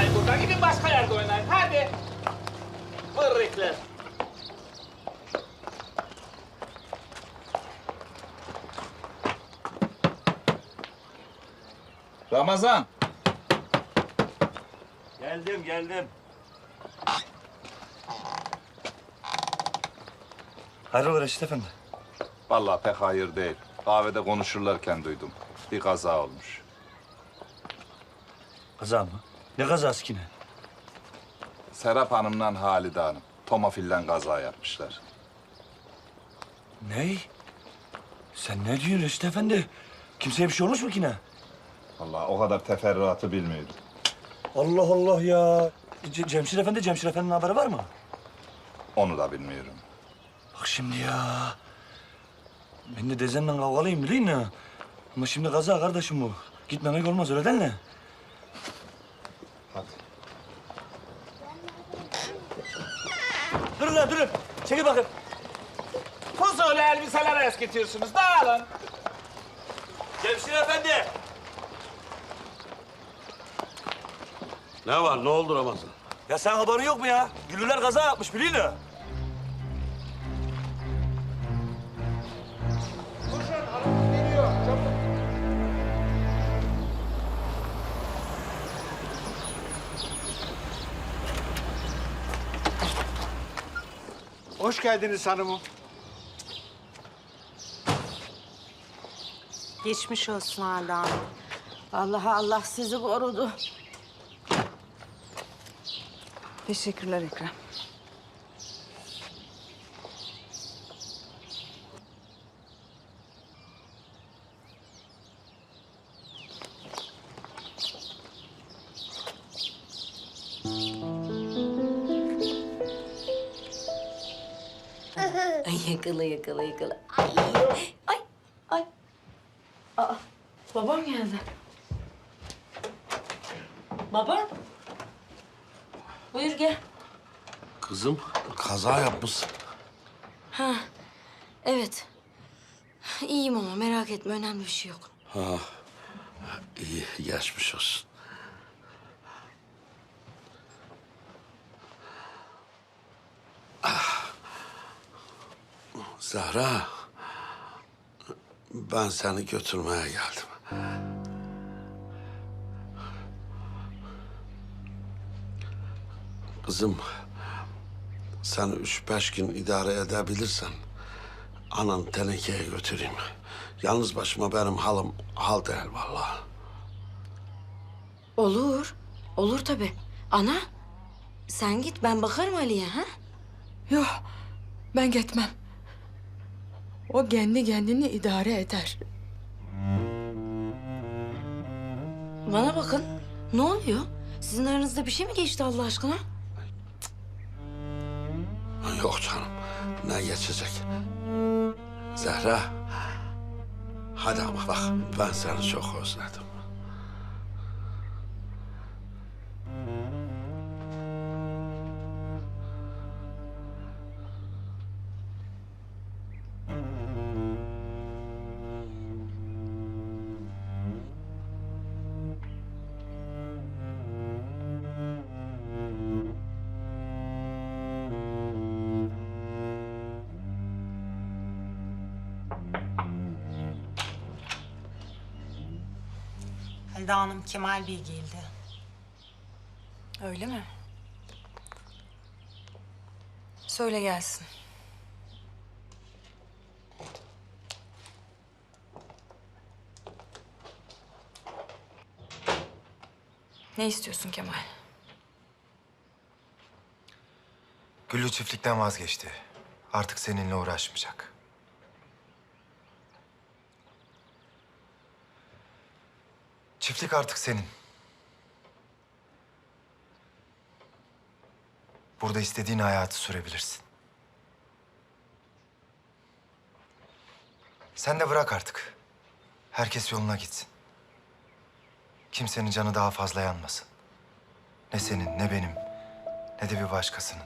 oynamayın burada. Gidin başka yerde oynayın. Hadi. Fırrikler. Ramazan. Geldim geldim. Hayrola Reşit Efendi? Vallahi pek hayır değil. Kahvede konuşurlarken duydum. Bir kaza olmuş. Kaza mı? Ne kazası ki ne? Serap Hanım'la Halide Hanım. Tomafil'den kaza yapmışlar. Ney? Sen ne diyorsun Reşit Efendi? Kimseye bir şey olmuş mu ki ne? Vallahi o kadar teferruatı bilmiyordum. Allah Allah ya. C- Cemşir Efendi, Cemşir Efendi'nin haberi var mı? Onu da bilmiyorum. Bak şimdi ya. Ben de dezenle kavgalıyım bileyim ya. Ama şimdi kaza kardeşim bu. Gitmemek olmaz öyle değil mi? Hadi. Durun lan durun. Çekil bakayım. Fuzuli elbiseler eskitiyorsunuz. Dağılın. Cemşir Efendi. Ne var ne oldu Ramazan? Ya sen haberin yok mu ya? Güllüler kaza yapmış biliyor musun? Hoş geldiniz hanımım. Geçmiş olsun Hanım. Allah Allah sizi korudu. Teşekkürler Ekrem. Yakala yakala yakala. Ay ay ay. Aa, babam geldi. Baba. Buyur gel. Kızım kaza yapmışsın. Ha, evet. İyiyim ama merak etme önemli bir şey yok. Ha iyi geçmiş olsun. Zahra, ben seni götürmeye geldim. Kızım, sen üç beş gün idare edebilirsen anan tenekeye götüreyim. Yalnız başıma benim halim hal değil vallahi. Olur. Olur tabii. Ana, sen git ben bakarım Ali'ye ha? Yok, ben gitmem. O kendi kendini idare eder. Bana bakın. Ne oluyor? Sizin aranızda bir şey mi geçti Allah aşkına? Yok canım, ne geçecek? Zehra, hadi ama bak ben seni çok özledim. Halide Hanım Kemal Bey geldi. Öyle mi? Söyle gelsin. Ne istiyorsun Kemal? Güllü çiftlikten vazgeçti. Artık seninle uğraşmayacak. Çiftlik artık senin. Burada istediğin hayatı sürebilirsin. Sen de bırak artık. Herkes yoluna gitsin. Kimsenin canı daha fazla yanmasın. Ne senin, ne benim, ne de bir başkasının.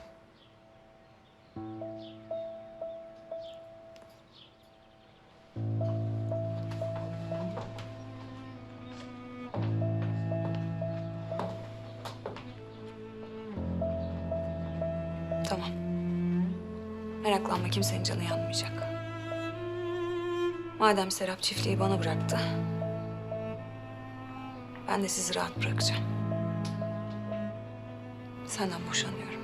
Tamam. Meraklanma kimsenin canı yanmayacak. Madem Serap çiftliği bana bıraktı. Ben de sizi rahat bırakacağım. Senden boşanıyorum.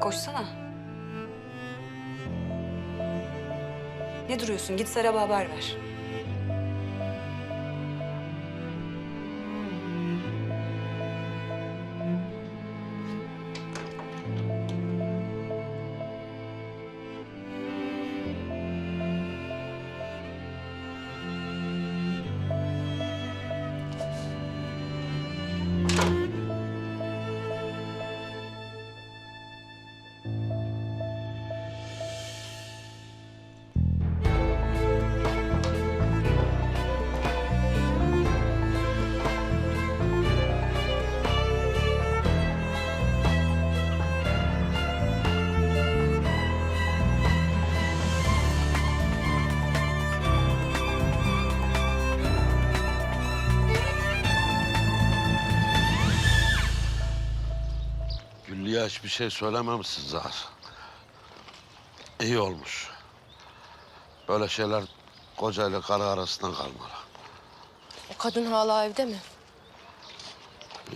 Koşsana. Ne duruyorsun? Git Serap'a haber ver. Güllü'ye hiçbir şey söylememişsin Zahar. İyi olmuş. Böyle şeyler kocayla karı arasında kalmalı. O kadın hala evde mi?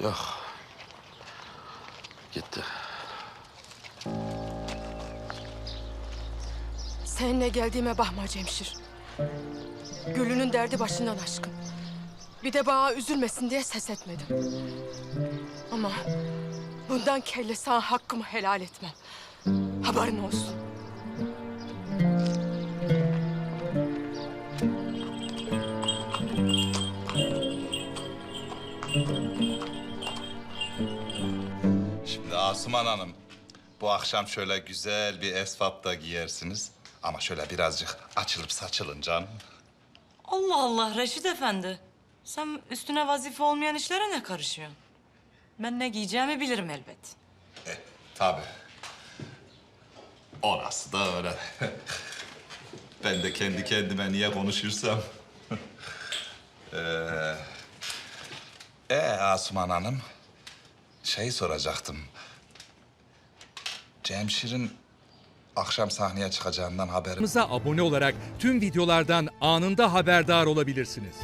Yok. Gitti. Seninle geldiğime bakma Cemşir. Gülünün derdi başından aşkın. Bir de bana üzülmesin diye ses etmedim. Ama bundan kelle sana hakkımı helal etmem. Haberin olsun. Şimdi Asuman Hanım, bu akşam şöyle güzel bir esvap da giyersiniz. Ama şöyle birazcık açılıp saçılın canım. Allah Allah Reşit Efendi. Sen üstüne vazife olmayan işlere ne karışıyorsun? Ben ne giyeceğimi bilirim elbet. Tabii. Orası da öyle. ben de kendi kendime niye konuşursam. ee, e Asuman Hanım, şey soracaktım. Cemşir'in akşam sahneye çıkacağından haberim abone olarak tüm videolardan anında haberdar olabilirsiniz.